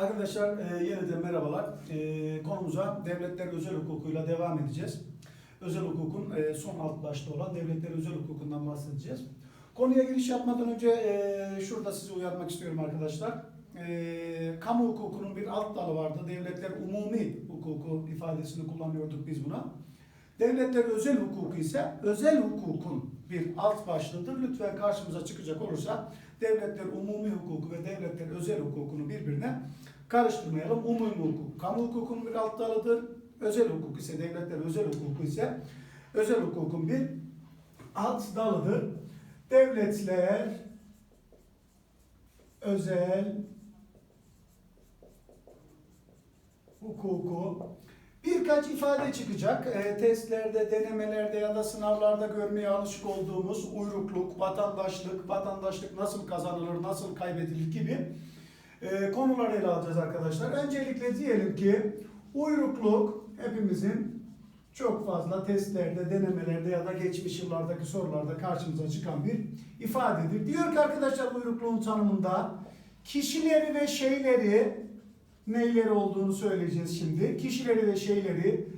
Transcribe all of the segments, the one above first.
Arkadaşlar e, yeniden merhabalar. E, konumuza devletler özel hukukuyla devam edeceğiz. Özel hukukun e, son alt başta olan devletler özel hukukundan bahsedeceğiz. Konuya giriş yapmadan önce e, şurada sizi uyarmak istiyorum arkadaşlar. E, kamu hukukunun bir alt dalı vardı. Devletler umumi hukuku ifadesini kullanıyorduk biz buna. Devletler özel hukuku ise özel hukukun bir alt başlığıdır. Lütfen karşımıza çıkacak olursa devletler umumi hukuku ve devletler özel hukukunu birbirine karıştırmayalım. Umumi hukuk kamu hukukunun bir alt dalıdır. Özel hukuk ise devletler özel hukuku ise özel hukukun bir alt dalıdır. Devletler özel hukuku birkaç ifade çıkacak. E, testlerde, denemelerde ya da sınavlarda görmeye alışık olduğumuz uyrukluk, vatandaşlık, vatandaşlık nasıl kazanılır, nasıl kaybedilir gibi e, konuları ele alacağız arkadaşlar. Öncelikle diyelim ki uyrukluk hepimizin çok fazla testlerde, denemelerde ya da geçmiş yıllardaki sorularda karşımıza çıkan bir ifadedir. Diyor ki arkadaşlar uyrukluğun tanımında kişileri ve şeyleri neyleri olduğunu söyleyeceğiz şimdi. Kişileri ve şeyleri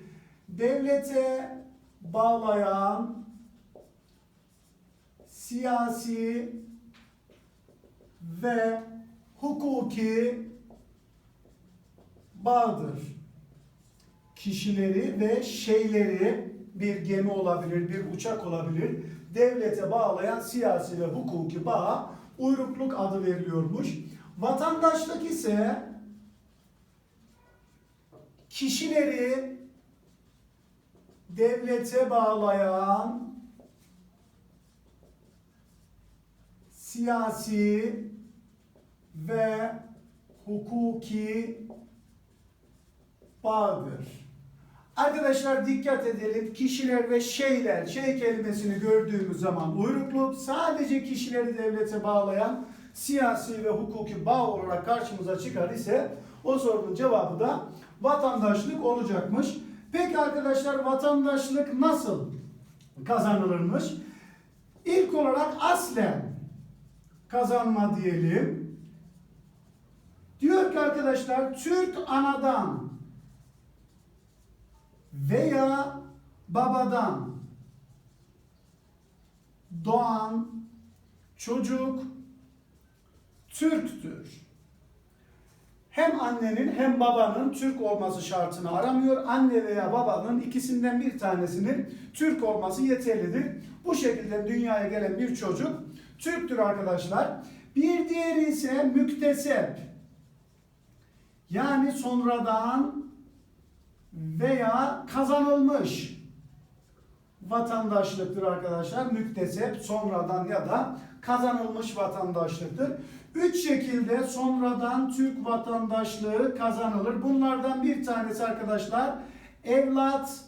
devlete bağlayan siyasi ve hukuki bağdır. Kişileri ve şeyleri bir gemi olabilir, bir uçak olabilir. Devlete bağlayan siyasi ve hukuki bağa uyrukluk adı veriliyormuş. Vatandaşlık ise kişileri devlete bağlayan siyasi ve hukuki bağdır. Arkadaşlar dikkat edelim. Kişiler ve şeyler, şey kelimesini gördüğümüz zaman uyrukluk sadece kişileri devlete bağlayan siyasi ve hukuki bağ olarak karşımıza çıkar ise o sorunun cevabı da vatandaşlık olacakmış. Peki arkadaşlar vatandaşlık nasıl kazanılırmış? İlk olarak aslen kazanma diyelim. Diyor ki arkadaşlar Türk anadan veya babadan doğan çocuk Türktür. Hem annenin hem babanın Türk olması şartını aramıyor. Anne veya babanın ikisinden bir tanesinin Türk olması yeterlidir. Bu şekilde dünyaya gelen bir çocuk Türktür arkadaşlar. Bir diğeri ise müktesep. Yani sonradan veya kazanılmış vatandaşlıktır arkadaşlar. Müktesep sonradan ya da kazanılmış vatandaşlıktır. Üç şekilde sonradan Türk vatandaşlığı kazanılır. Bunlardan bir tanesi arkadaşlar evlat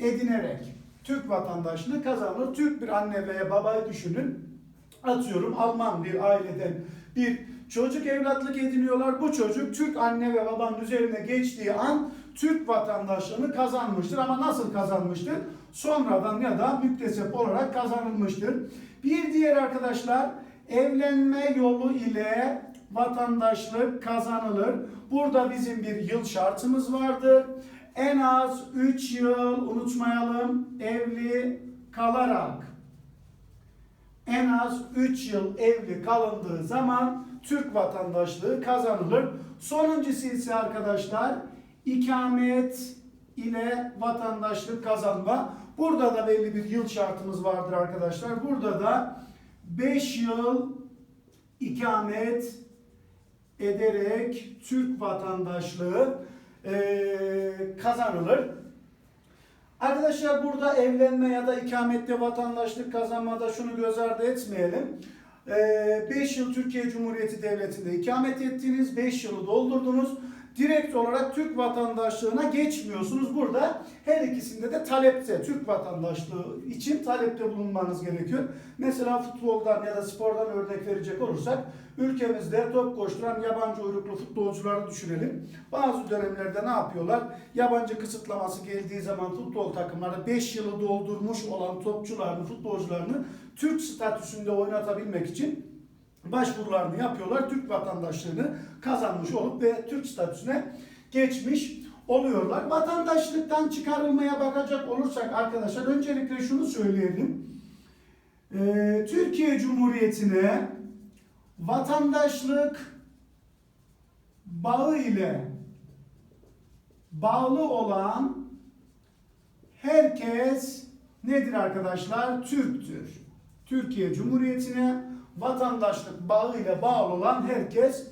edinerek Türk vatandaşlığı kazanılır. Türk bir anne veya babayı düşünün. Atıyorum Alman bir aileden bir çocuk evlatlık ediniyorlar. Bu çocuk Türk anne ve babanın üzerine geçtiği an Türk vatandaşlığını kazanmıştır. Ama nasıl kazanmıştır? Sonradan ya da müktesep olarak kazanılmıştır. Bir diğer arkadaşlar evlenme yolu ile vatandaşlık kazanılır. Burada bizim bir yıl şartımız vardır. En az 3 yıl unutmayalım evli kalarak en az 3 yıl evli kalındığı zaman Türk vatandaşlığı kazanılır. Sonuncusu ise arkadaşlar ikamet ile vatandaşlık kazanma. Burada da belli bir yıl şartımız vardır arkadaşlar. Burada da 5 yıl ikamet ederek Türk vatandaşlığı eee, kazanılır. Arkadaşlar burada evlenme ya da ikamette vatandaşlık kazanmada şunu göz ardı etmeyelim. 5 yıl Türkiye Cumhuriyeti Devleti'nde ikamet ettiniz, 5 yılı doldurdunuz. Direkt olarak Türk vatandaşlığına geçmiyorsunuz. Burada her ikisinde de talepte, Türk vatandaşlığı için talepte bulunmanız gerekiyor. Mesela futboldan ya da spordan örnek verecek olursak ülkemizde top koşturan yabancı uyruklu futbolcuları düşünelim. Bazı dönemlerde ne yapıyorlar? Yabancı kısıtlaması geldiği zaman futbol takımları 5 yılı doldurmuş olan topçularını, futbolcularını Türk statüsünde oynatabilmek için başvurularını yapıyorlar. Türk vatandaşlığını kazanmış olup ve Türk statüsüne geçmiş oluyorlar. Vatandaşlıktan çıkarılmaya bakacak olursak arkadaşlar öncelikle şunu söyleyelim. Ee, Türkiye Cumhuriyeti'ne vatandaşlık bağı ile bağlı olan herkes nedir arkadaşlar? Türktür. Türkiye Cumhuriyeti'ne vatandaşlık bağı ile bağlı olan herkes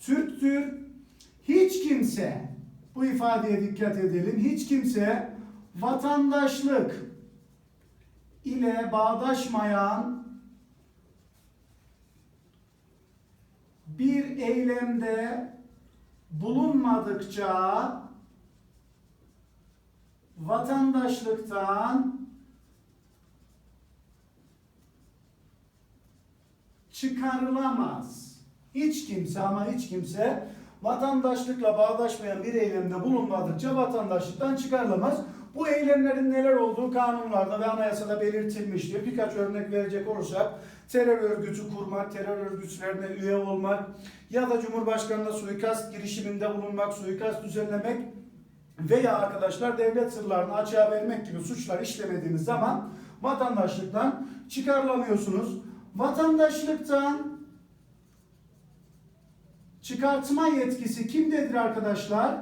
Türktür. Hiç kimse, bu ifadeye dikkat edelim, hiç kimse vatandaşlık ile bağdaşmayan bir eylemde bulunmadıkça vatandaşlıktan çıkarılamaz. Hiç kimse ama hiç kimse vatandaşlıkla bağdaşmayan bir eylemde bulunmadıkça vatandaşlıktan çıkarılamaz. Bu eylemlerin neler olduğu kanunlarda ve anayasada belirtilmiştir. Birkaç örnek verecek olursak terör örgütü kurmak, terör örgütlerine üye olmak ya da Cumhurbaşkanı'na suikast girişiminde bulunmak, suikast düzenlemek veya arkadaşlar devlet sırlarını açığa vermek gibi suçlar işlemediğiniz zaman vatandaşlıktan çıkarılamıyorsunuz. Vatandaşlıktan çıkartma yetkisi kimdedir arkadaşlar?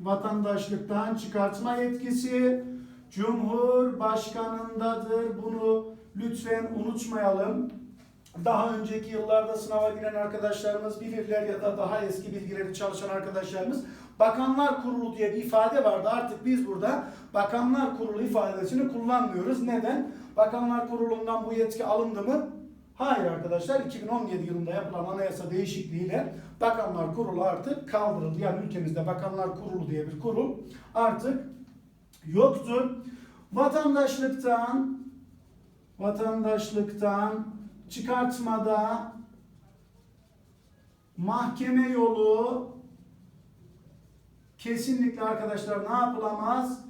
Vatandaşlıktan çıkartma yetkisi Cumhurbaşkanındadır. Bunu lütfen unutmayalım. Daha önceki yıllarda sınava giren arkadaşlarımız bilirler ya da daha eski bilgileri çalışan arkadaşlarımız Bakanlar Kurulu diye bir ifade vardı. Artık biz burada Bakanlar Kurulu ifadesini kullanmıyoruz. Neden? Bakanlar Kurulu'ndan bu yetki alındı mı? Hayır arkadaşlar 2017 yılında yapılan anayasa değişikliğiyle Bakanlar Kurulu artık kaldırıldı. Yani ülkemizde Bakanlar Kurulu diye bir kurul artık yoktur. Vatandaşlıktan vatandaşlıktan çıkartmada mahkeme yolu kesinlikle arkadaşlar ne yapılamaz?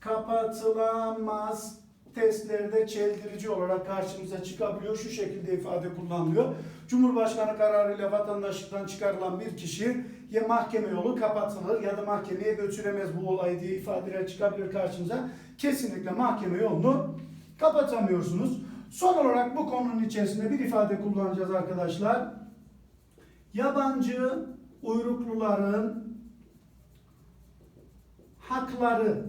Kapatılamaz. Testlerde çeldirici olarak karşımıza çıkabiliyor. Şu şekilde ifade kullanılıyor. Cumhurbaşkanı kararıyla vatandaşlıktan çıkarılan bir kişi ya mahkeme yolu kapatılır ya da mahkemeye götüremez bu olay diye ifadeler çıkabilir karşımıza. Kesinlikle mahkeme yolunu kapatamıyorsunuz. Son olarak bu konunun içerisinde bir ifade kullanacağız arkadaşlar. Yabancı uyrukluların hakları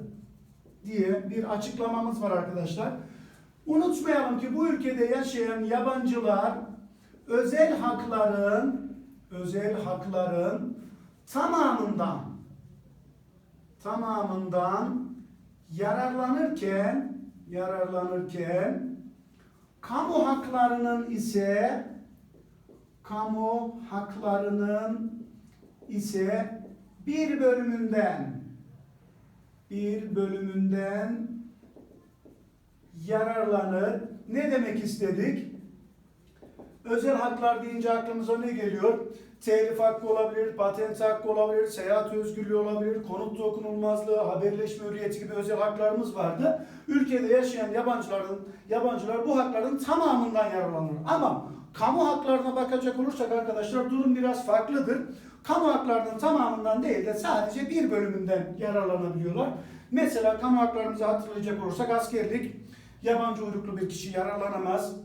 diye bir açıklamamız var arkadaşlar. Unutmayalım ki bu ülkede yaşayan yabancılar özel hakların özel hakların tamamından tamamından yararlanırken yararlanırken kamu haklarının ise kamu haklarının ise bir bölümünden bir bölümünden yararlanır. Ne demek istedik? Özel haklar deyince aklımıza ne geliyor? Telif hakkı olabilir, patent hakkı olabilir, seyahat özgürlüğü olabilir, konut dokunulmazlığı, haberleşme hürriyeti gibi özel haklarımız vardı. Ülkede yaşayan yabancıların, yabancılar bu hakların tamamından yararlanır. Ama kamu haklarına bakacak olursak arkadaşlar durum biraz farklıdır. Kamu haklarının tamamından değil de sadece bir bölümünden yararlanabiliyorlar. Mesela kamu haklarımızı hatırlayacak olursak askerlik, yabancı uyruklu bir kişi yararlanamaz.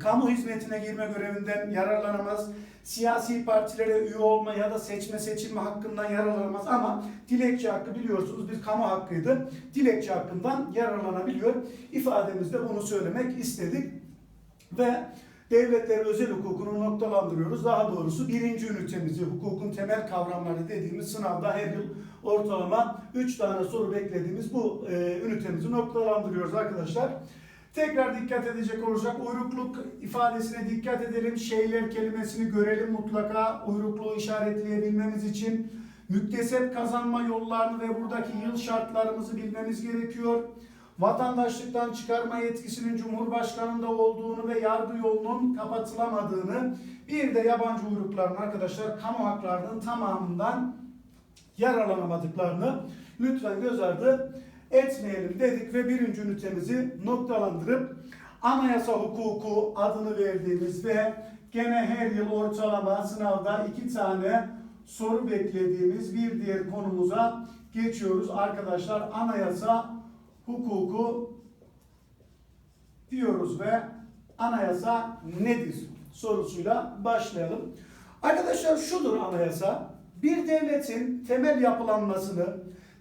Kamu hizmetine girme görevinden yararlanamaz. Siyasi partilere üye olma ya da seçme seçilme hakkından yararlanamaz ama dilekçe hakkı biliyorsunuz bir kamu hakkıydı. Dilekçe hakkından yararlanabiliyor. İfademizde bunu söylemek istedik. Ve devletler özel hukukunu noktalandırıyoruz. Daha doğrusu birinci ünitemizi, hukukun temel kavramları dediğimiz sınavda her yıl ortalama 3 tane soru beklediğimiz bu e, ünitemizi noktalandırıyoruz arkadaşlar. Tekrar dikkat edecek olursak uyrukluk ifadesine dikkat edelim. Şeyler kelimesini görelim mutlaka uyrukluğu işaretleyebilmemiz için. Müktesep kazanma yollarını ve buradaki yıl şartlarımızı bilmemiz gerekiyor. Vatandaşlıktan çıkarma yetkisinin Cumhurbaşkanı'nda olduğunu ve yargı yolunun kapatılamadığını, bir de yabancı uyrukların arkadaşlar kamu haklarının tamamından yararlanamadıklarını lütfen göz ardı etmeyelim dedik ve birinci ünitemizi noktalandırıp anayasa hukuku adını verdiğimiz ve gene her yıl ortalama sınavda iki tane soru beklediğimiz bir diğer konumuza geçiyoruz. Arkadaşlar anayasa hukuku diyoruz ve anayasa nedir sorusuyla başlayalım. Arkadaşlar şudur anayasa. Bir devletin temel yapılanmasını,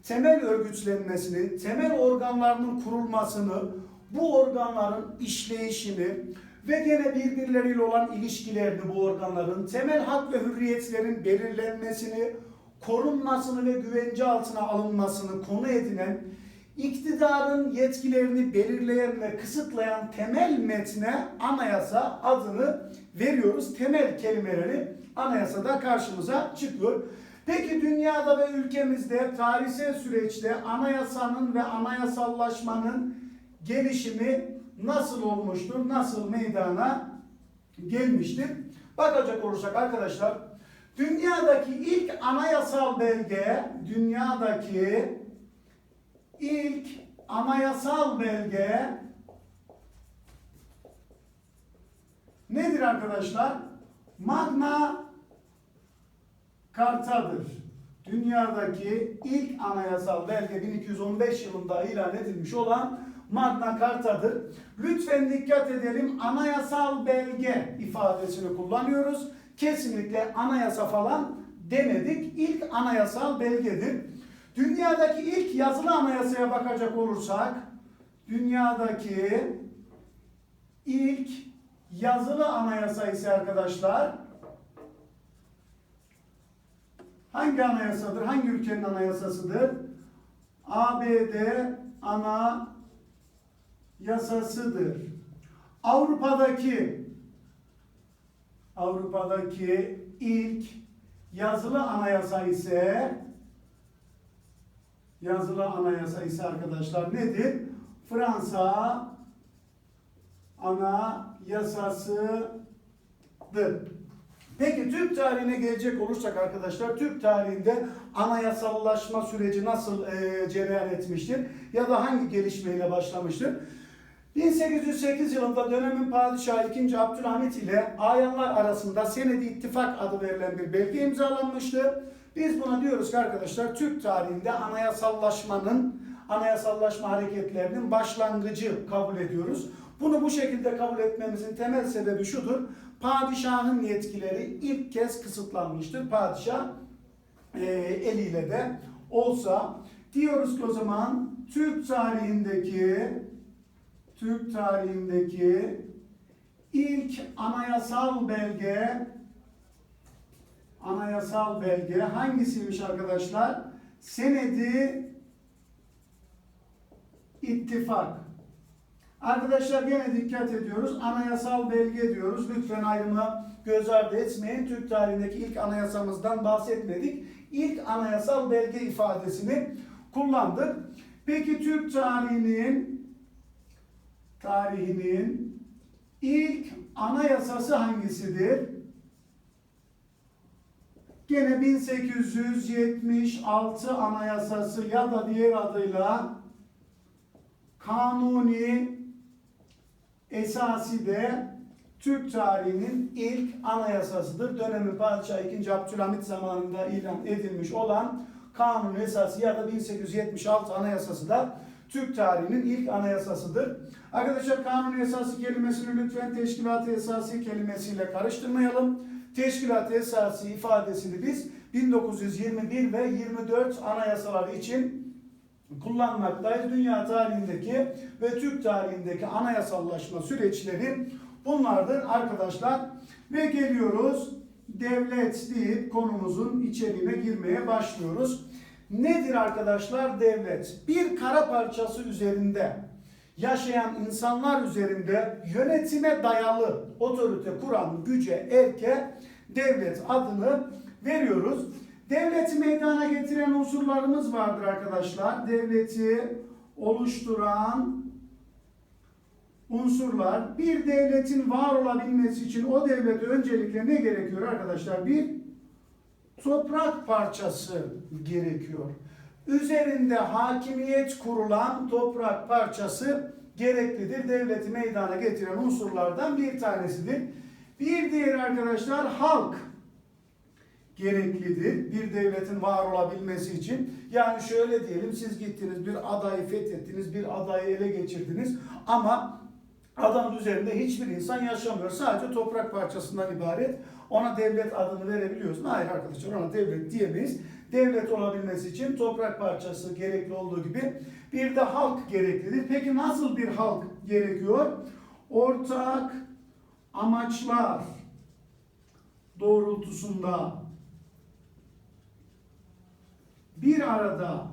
temel örgütlenmesini, temel organlarının kurulmasını, bu organların işleyişini ve gene birbirleriyle olan ilişkilerini bu organların, temel hak ve hürriyetlerin belirlenmesini, korunmasını ve güvence altına alınmasını konu edinen iktidarın yetkilerini belirleyen ve kısıtlayan temel metne anayasa adını veriyoruz. Temel kelimeleri anayasada karşımıza çıkıyor. Peki dünyada ve ülkemizde tarihsel süreçte anayasanın ve anayasallaşmanın gelişimi nasıl olmuştur? Nasıl meydana gelmiştir? Bakacak olursak arkadaşlar dünyadaki ilk anayasal belge dünyadaki ilk anayasal belge nedir arkadaşlar? Magna Carta'dır. Dünyadaki ilk anayasal belge 1215 yılında ilan edilmiş olan Magna Carta'dır. Lütfen dikkat edelim anayasal belge ifadesini kullanıyoruz. Kesinlikle anayasa falan demedik. İlk anayasal belgedir. Dünyadaki ilk yazılı anayasaya bakacak olursak, dünyadaki ilk yazılı anayasa ise arkadaşlar hangi anayasadır? Hangi ülkenin anayasasıdır? ABD ana yasasıdır. Avrupa'daki Avrupa'daki ilk yazılı anayasa ise yazılı anayasa ise arkadaşlar nedir? Fransa ana yasasıdır. Peki Türk tarihine gelecek olursak arkadaşlar Türk tarihinde anayasallaşma süreci nasıl e, cereyan etmiştir ya da hangi gelişmeyle başlamıştır? 1808 yılında dönemin padişahı 2. Abdülhamit ile ayanlar arasında Senedi İttifak adı verilen bir belge imzalanmıştı. Biz buna diyoruz ki arkadaşlar Türk tarihinde anayasallaşmanın, anayasallaşma hareketlerinin başlangıcı kabul ediyoruz. Bunu bu şekilde kabul etmemizin temel sebebi şudur. Padişahın yetkileri ilk kez kısıtlanmıştır. Padişah e, eliyle de olsa diyoruz ki o zaman Türk tarihindeki Türk tarihindeki ilk anayasal belge anayasal belge hangisiymiş arkadaşlar? Senedi ittifak. Arkadaşlar gene dikkat ediyoruz. Anayasal belge diyoruz. Lütfen ayrımı göz ardı etmeyin. Türk tarihindeki ilk anayasamızdan bahsetmedik. İlk anayasal belge ifadesini kullandık. Peki Türk tarihinin tarihinin ilk anayasası hangisidir? Gene 1876 anayasası ya da diğer adıyla Kanuni Esası de Türk tarihinin ilk anayasasıdır. Dönemin padişahı 2. Abdülhamit zamanında ilan edilmiş olan Kanuni Esası ya da 1876 anayasası da Türk tarihinin ilk anayasasıdır. Arkadaşlar Kanuni Esası kelimesini lütfen teşkilat esası kelimesiyle karıştırmayalım. Teşkilat esası ifadesini biz 1921 ve 24 anayasaları için kullanmaktayız. Dünya tarihindeki ve Türk tarihindeki anayasallaşma süreçleri bunlardır arkadaşlar. Ve geliyoruz devlet deyip konumuzun içeriğine girmeye başlıyoruz. Nedir arkadaşlar devlet? Bir kara parçası üzerinde yaşayan insanlar üzerinde yönetime dayalı otorite kuran güce, erke devlet adını veriyoruz. Devleti meydana getiren unsurlarımız vardır arkadaşlar. Devleti oluşturan unsurlar. Bir devletin var olabilmesi için o devlete öncelikle ne gerekiyor arkadaşlar? Bir toprak parçası gerekiyor. Üzerinde hakimiyet kurulan toprak parçası gereklidir. Devleti meydana getiren unsurlardan bir tanesidir. Bir diğer arkadaşlar halk gereklidir. Bir devletin var olabilmesi için. Yani şöyle diyelim siz gittiniz bir adayı fethettiniz, bir adayı ele geçirdiniz ama adanın üzerinde hiçbir insan yaşamıyor. Sadece toprak parçasından ibaret. Ona devlet adını verebiliyorsun. Hayır arkadaşlar ona devlet diyemeyiz. Devlet olabilmesi için toprak parçası gerekli olduğu gibi bir de halk gereklidir. Peki nasıl bir halk gerekiyor? Ortak amaçlar doğrultusunda bir arada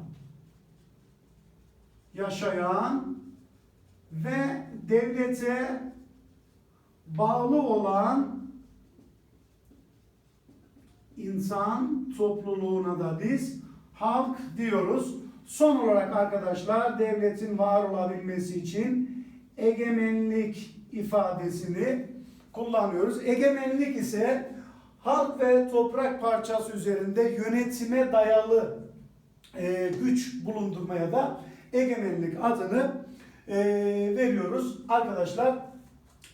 yaşayan ve devlete bağlı olan insan topluluğuna da biz halk diyoruz. Son olarak arkadaşlar devletin var olabilmesi için egemenlik ifadesini kullanıyoruz. Egemenlik ise halk ve toprak parçası üzerinde yönetime dayalı e, güç bulundurmaya da egemenlik adını e, veriyoruz. Arkadaşlar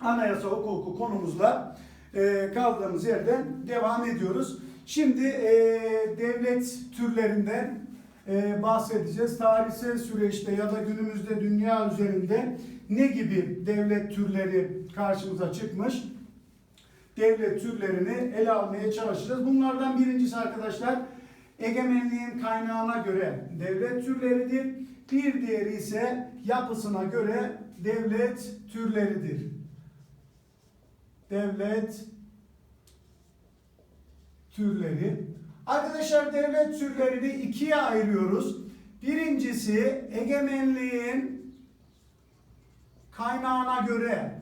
anayasa hukuku konumuzla e, kaldığımız yerden devam ediyoruz. Şimdi e, devlet türlerinden e, bahsedeceğiz. Tarihsel süreçte ya da günümüzde dünya üzerinde ne gibi devlet türleri karşımıza çıkmış? Devlet türlerini ele almaya çalışacağız. Bunlardan birincisi arkadaşlar egemenliğin kaynağına göre devlet türleridir. Bir diğeri ise yapısına göre devlet türleridir. Devlet türleri. Arkadaşlar devlet türlerini ikiye ayırıyoruz. Birincisi egemenliğin kaynağına göre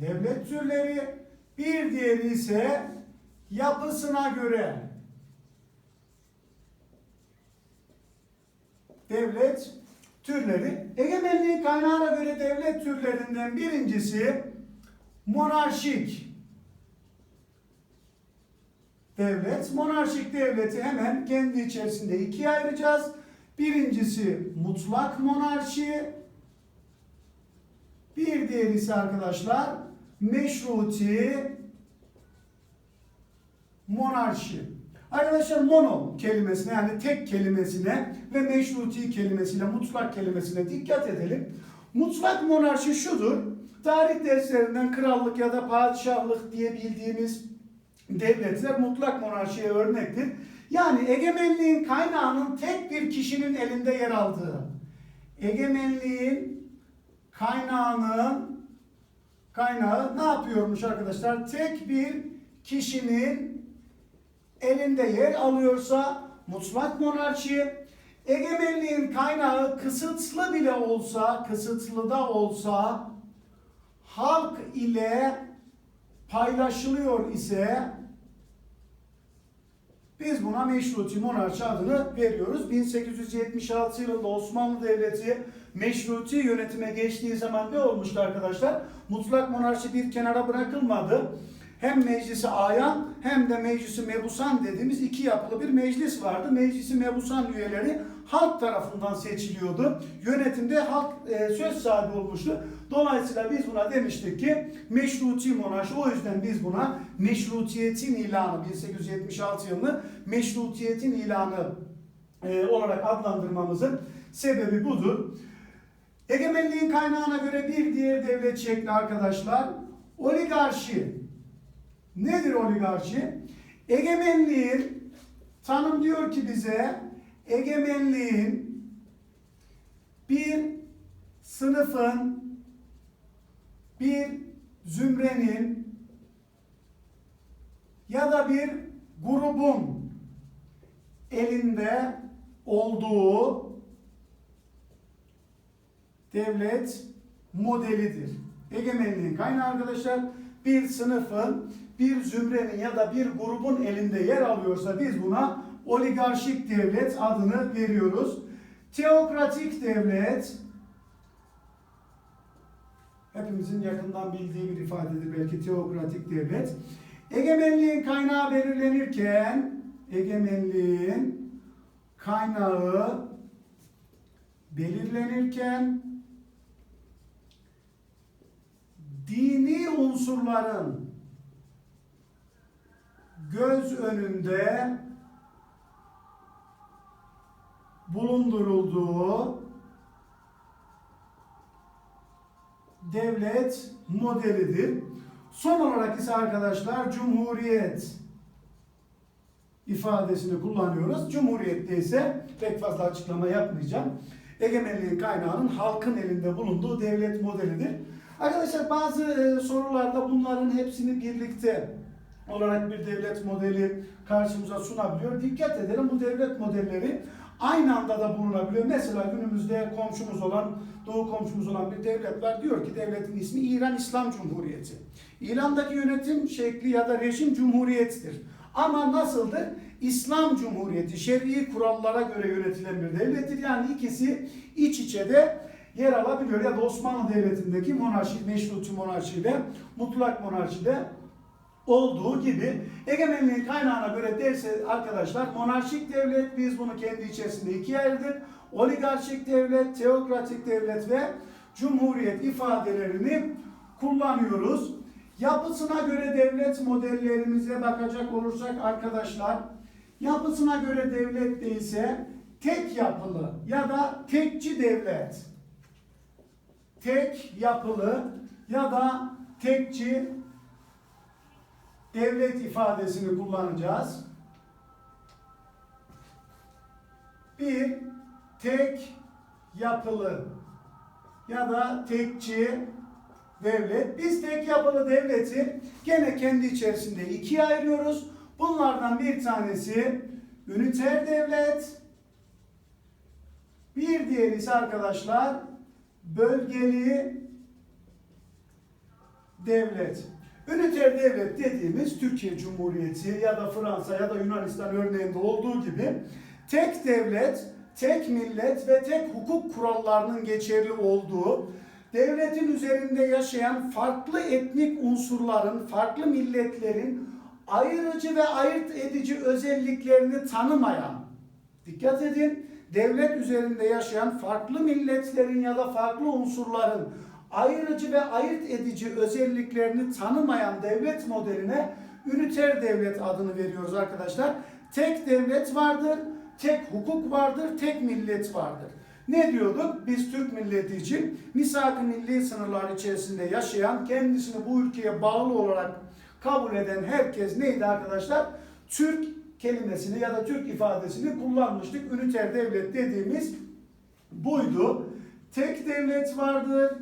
devlet türleri, bir diğeri ise yapısına göre devlet türleri. Egemenliğin kaynağına göre devlet türlerinden birincisi monarşik devlet. Monarşik devleti hemen kendi içerisinde ikiye ayıracağız. Birincisi mutlak monarşi. Bir diğeri ise arkadaşlar meşruti monarşi. Arkadaşlar mono kelimesine yani tek kelimesine ve meşruti kelimesine, mutlak kelimesine dikkat edelim. Mutlak monarşi şudur. Tarih derslerinden krallık ya da padişahlık diye bildiğimiz devletler mutlak monarşiye örnektir. Yani egemenliğin kaynağının tek bir kişinin elinde yer aldığı, egemenliğin kaynağının kaynağı ne yapıyormuş arkadaşlar? Tek bir kişinin elinde yer alıyorsa mutlak monarşi, egemenliğin kaynağı kısıtlı bile olsa, kısıtlı da olsa halk ile paylaşılıyor ise biz buna meşruti monarşi adını veriyoruz. 1876 yılında Osmanlı Devleti meşruti yönetime geçtiği zaman ne olmuştu arkadaşlar? Mutlak monarşi bir kenara bırakılmadı. Hem meclisi ayan hem de meclisi mebusan dediğimiz iki yapılı bir meclis vardı. Meclisi mebusan üyeleri halk tarafından seçiliyordu. Yönetimde halk e, söz sahibi olmuştu. Dolayısıyla biz buna demiştik ki meşruti monarşi. O yüzden biz buna meşrutiyetin ilanı 1876 yılını meşrutiyetin ilanı e, olarak adlandırmamızın sebebi budur. Egemenliğin kaynağına göre bir diğer devlet şekli arkadaşlar oligarşi. Nedir oligarşi? Egemenliğin tanım diyor ki bize egemenliğin bir sınıfın bir zümrenin ya da bir grubun elinde olduğu devlet modelidir. Egemenliğin kaynağı arkadaşlar bir sınıfın, bir zümrenin ya da bir grubun elinde yer alıyorsa biz buna oligarşik devlet adını veriyoruz. Teokratik devlet hepimizin yakından bildiği bir ifadedir belki teokratik devlet. Egemenliğin kaynağı belirlenirken egemenliğin kaynağı belirlenirken dini unsurların göz önünde bulundurulduğu devlet modelidir. Son olarak ise arkadaşlar cumhuriyet ifadesini kullanıyoruz. Cumhuriyette ise pek fazla açıklama yapmayacağım. Egemenliğin kaynağının halkın elinde bulunduğu devlet modelidir. Arkadaşlar bazı e, sorularda bunların hepsini birlikte olarak bir devlet modeli karşımıza sunabiliyor. Dikkat edelim bu devlet modelleri aynı anda da bulunabiliyor. Mesela günümüzde komşumuz olan, doğu komşumuz olan bir devlet var. Diyor ki devletin ismi İran İslam Cumhuriyeti. İran'daki yönetim şekli ya da rejim cumhuriyettir. Ama nasıldır? İslam Cumhuriyeti, şer'i kurallara göre yönetilen bir devlettir. Yani ikisi iç içe de yer alabiliyor. Ya da Osmanlı Devleti'ndeki monarşi, meşruti monarşide, mutlak monarşide olduğu gibi egemenliğin kaynağına göre derse arkadaşlar monarşik devlet biz bunu kendi içerisinde ikiye ayırdık. Oligarşik devlet, teokratik devlet ve cumhuriyet ifadelerini kullanıyoruz. Yapısına göre devlet modellerimize bakacak olursak arkadaşlar yapısına göre devlet değilse tek yapılı ya da tekçi devlet tek yapılı ya da tekçi devlet ifadesini kullanacağız. Bir, tek yapılı ya da tekçi devlet. Biz tek yapılı devleti gene kendi içerisinde ikiye ayırıyoruz. Bunlardan bir tanesi üniter devlet. Bir diğeri ise arkadaşlar bölgeli devlet. Üniter devlet dediğimiz Türkiye Cumhuriyeti ya da Fransa ya da Yunanistan örneğinde olduğu gibi tek devlet, tek millet ve tek hukuk kurallarının geçerli olduğu, devletin üzerinde yaşayan farklı etnik unsurların, farklı milletlerin ayrıcı ve ayırt edici özelliklerini tanımayan, dikkat edin, devlet üzerinde yaşayan farklı milletlerin ya da farklı unsurların ayrıcı ve ayırt edici özelliklerini tanımayan devlet modeline üniter devlet adını veriyoruz arkadaşlar. Tek devlet vardır, tek hukuk vardır, tek millet vardır. Ne diyorduk? Biz Türk milleti için misak-ı milli sınırlar içerisinde yaşayan, kendisini bu ülkeye bağlı olarak kabul eden herkes neydi arkadaşlar? Türk kelimesini ya da Türk ifadesini kullanmıştık. Üniter devlet dediğimiz buydu. Tek devlet vardır,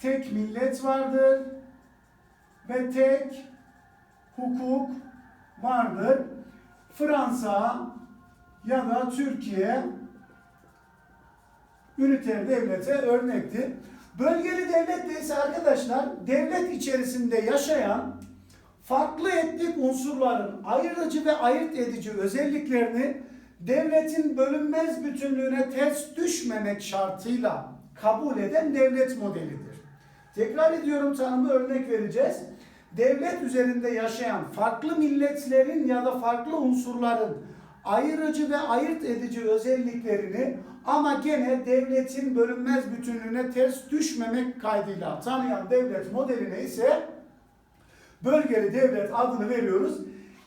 tek millet vardır ve tek hukuk vardır. Fransa ya da Türkiye üniter devlete örnektir. Bölgeli devlet de ise arkadaşlar devlet içerisinde yaşayan farklı etnik unsurların ayırıcı ve ayırt edici özelliklerini devletin bölünmez bütünlüğüne ters düşmemek şartıyla kabul eden devlet modelidir. Tekrar ediyorum tanımı örnek vereceğiz. Devlet üzerinde yaşayan farklı milletlerin ya da farklı unsurların ayırıcı ve ayırt edici özelliklerini ama gene devletin bölünmez bütünlüğüne ters düşmemek kaydıyla tanıyan devlet modeline ise bölgeli devlet adını veriyoruz.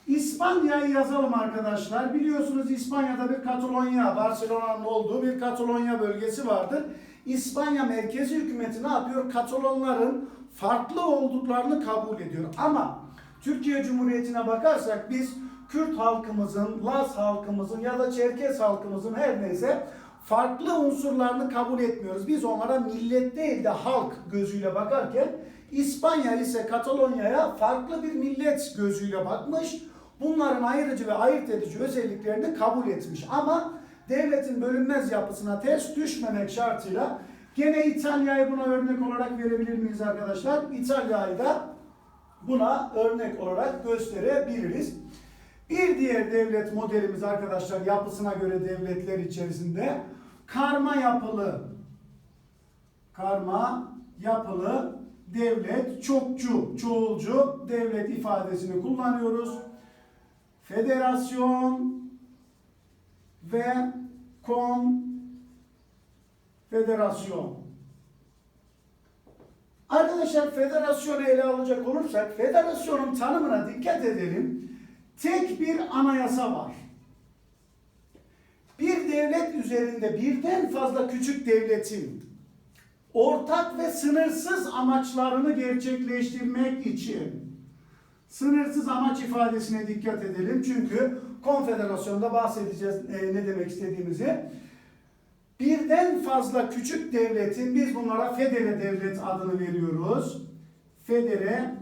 İspanya'yı yazalım arkadaşlar. Biliyorsunuz İspanya'da bir Katalonya, Barcelona'nın olduğu bir Katalonya bölgesi vardır. İspanya merkezi hükümeti ne yapıyor? Katalonların farklı olduklarını kabul ediyor. Ama Türkiye Cumhuriyeti'ne bakarsak biz Kürt halkımızın, Laz halkımızın ya da Çerkes halkımızın her neyse farklı unsurlarını kabul etmiyoruz. Biz onlara millet değil de halk gözüyle bakarken İspanya ise Katalonya'ya farklı bir millet gözüyle bakmış. Bunların ayrıcı ve ayırt edici özelliklerini kabul etmiş. Ama devletin bölünmez yapısına ters düşmemek şartıyla gene İtalya'yı buna örnek olarak verebilir miyiz arkadaşlar? İtalya'yı da buna örnek olarak gösterebiliriz. Bir diğer devlet modelimiz arkadaşlar yapısına göre devletler içerisinde karma yapılı karma yapılı devlet çokçu, çoğulcu devlet ifadesini kullanıyoruz. Federasyon ve konfederasyon. Arkadaşlar federasyonu ele alacak olursak federasyonun tanımına dikkat edelim. Tek bir anayasa var. Bir devlet üzerinde birden fazla küçük devletin ortak ve sınırsız amaçlarını gerçekleştirmek için sınırsız amaç ifadesine dikkat edelim. Çünkü konfederasyonda bahsedeceğiz e, ne demek istediğimizi. Birden fazla küçük devletin biz bunlara federe devlet adını veriyoruz. Federe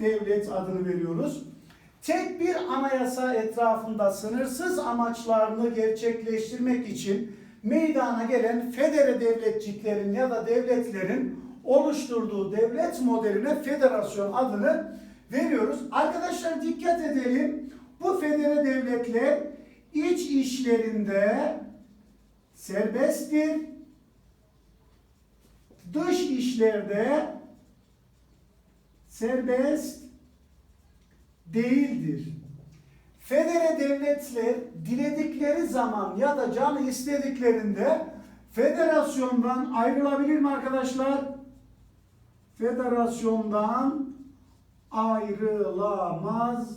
devlet adını veriyoruz. Tek bir anayasa etrafında sınırsız amaçlarını gerçekleştirmek için meydana gelen federe devletçiklerin ya da devletlerin oluşturduğu devlet modeline federasyon adını veriyoruz. Arkadaşlar dikkat edelim. Bu federe devletler iç işlerinde serbesttir. Dış işlerde serbest değildir. Federe devletler diledikleri zaman ya da canı istediklerinde federasyondan ayrılabilir mi arkadaşlar? Federasyondan ayrılamazlar.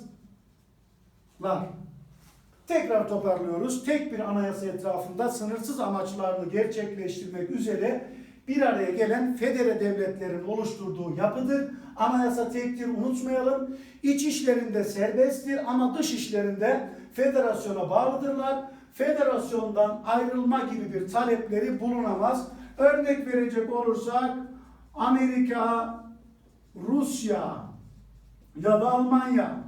Tekrar toparlıyoruz. Tek bir anayasa etrafında sınırsız amaçlarını gerçekleştirmek üzere bir araya gelen federe devletlerin oluşturduğu yapıdır. Anayasa tektir unutmayalım. İç işlerinde serbesttir ama dış işlerinde federasyona bağlıdırlar. Federasyondan ayrılma gibi bir talepleri bulunamaz. Örnek verecek olursak Amerika, Rusya ya da Almanya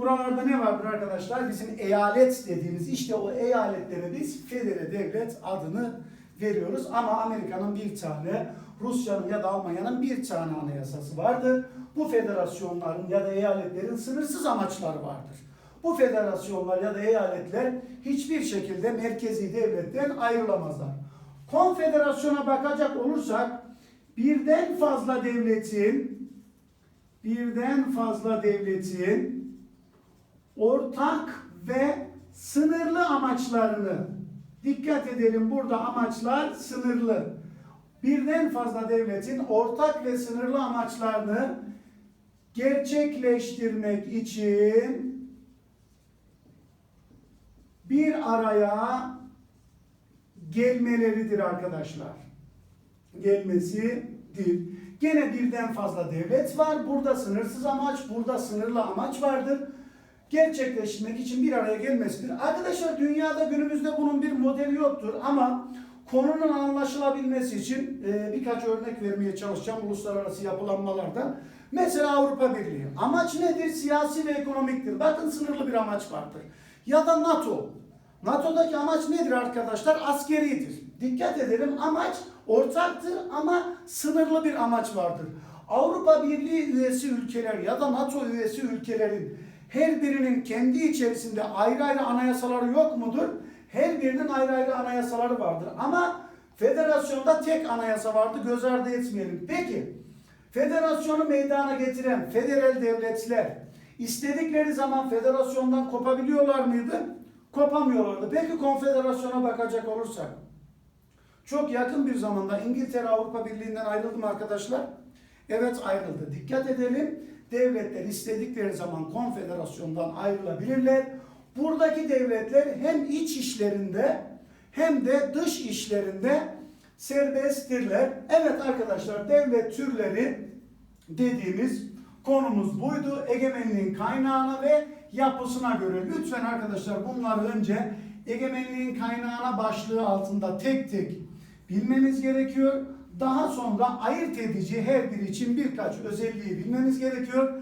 Buralarda ne vardır arkadaşlar? Bizim eyalet dediğimiz işte o eyaletlere biz federe devlet adını veriyoruz. Ama Amerika'nın bir tane, Rusya'nın ya da Almanya'nın bir tane anayasası vardır. Bu federasyonların ya da eyaletlerin sınırsız amaçları vardır. Bu federasyonlar ya da eyaletler hiçbir şekilde merkezi devletten ayrılamazlar. Konfederasyona bakacak olursak birden fazla devletin birden fazla devletin ortak ve sınırlı amaçlarını dikkat edelim burada amaçlar sınırlı. Birden fazla devletin ortak ve sınırlı amaçlarını gerçekleştirmek için bir araya gelmeleridir arkadaşlar. Gelmesidir. Gene birden fazla devlet var. Burada sınırsız amaç, burada sınırlı amaç vardır gerçekleştirmek için bir araya gelmesidir. Arkadaşlar dünyada günümüzde bunun bir modeli yoktur ama konunun anlaşılabilmesi için e, birkaç örnek vermeye çalışacağım uluslararası yapılanmalardan. Mesela Avrupa Birliği. Amaç nedir? Siyasi ve ekonomiktir. Bakın sınırlı bir amaç vardır. Ya da NATO. NATO'daki amaç nedir arkadaşlar? Askeridir. Dikkat edelim amaç ortaktır ama sınırlı bir amaç vardır. Avrupa Birliği üyesi ülkeler ya da NATO üyesi ülkelerin her birinin kendi içerisinde ayrı ayrı anayasaları yok mudur? Her birinin ayrı ayrı anayasaları vardır. Ama federasyonda tek anayasa vardı. Göz ardı etmeyelim. Peki federasyonu meydana getiren federal devletler istedikleri zaman federasyondan kopabiliyorlar mıydı? Kopamıyorlardı. Peki konfederasyona bakacak olursak çok yakın bir zamanda İngiltere Avrupa Birliği'nden ayrıldı mı arkadaşlar? Evet ayrıldı. Dikkat edelim devletler istedikleri zaman konfederasyondan ayrılabilirler. Buradaki devletler hem iç işlerinde hem de dış işlerinde serbesttirler. Evet arkadaşlar devlet türleri dediğimiz konumuz buydu. Egemenliğin kaynağına ve yapısına göre lütfen arkadaşlar bunları önce egemenliğin kaynağına başlığı altında tek tek bilmeniz gerekiyor. Daha sonra ayırt edici her biri için birkaç özelliği bilmeniz gerekiyor.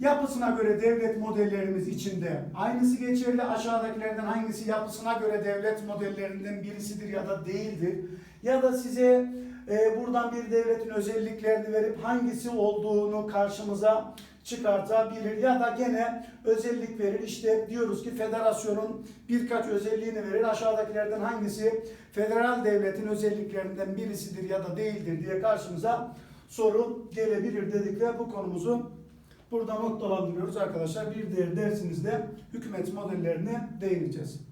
Yapısına göre devlet modellerimiz içinde aynısı geçerli. Aşağıdakilerden hangisi yapısına göre devlet modellerinden birisidir ya da değildir. Ya da size e, buradan bir devletin özelliklerini verip hangisi olduğunu karşımıza çıkartabilir ya da gene özellik verir. İşte diyoruz ki federasyonun birkaç özelliğini verir. Aşağıdakilerden hangisi federal devletin özelliklerinden birisidir ya da değildir diye karşımıza soru gelebilir dedik ve bu konumuzu burada noktalandırıyoruz arkadaşlar. Bir diğer dersimizde hükümet modellerine değineceğiz.